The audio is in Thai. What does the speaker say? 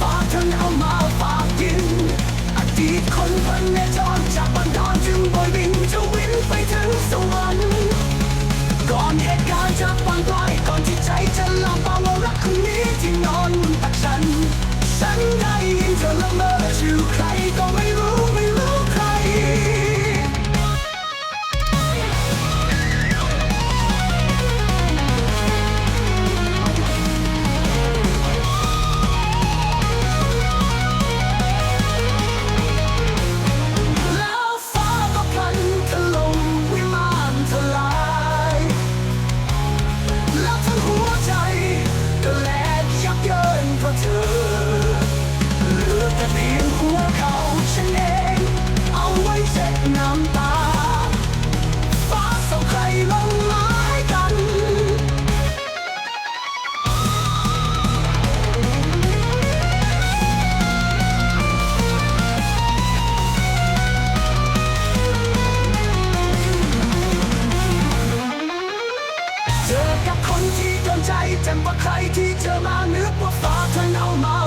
ฝากทั้งเอามาฝากยิน อดีตคนพันแน่จรจากบันดอนจึงบอยบินจะวินไปถึงสวรรค์ก่อนเหตุการณ์จะปังไปลก่อนที่ใจจะลามปามว่ารักคนนี้ที่นอนบนตักฉัน ฉันได้ยินเธอละเมอชื่อใครก็ไม่รู้ แจ่ว่าใครที่เจอมานึกว่าฟ้าเธอเอามา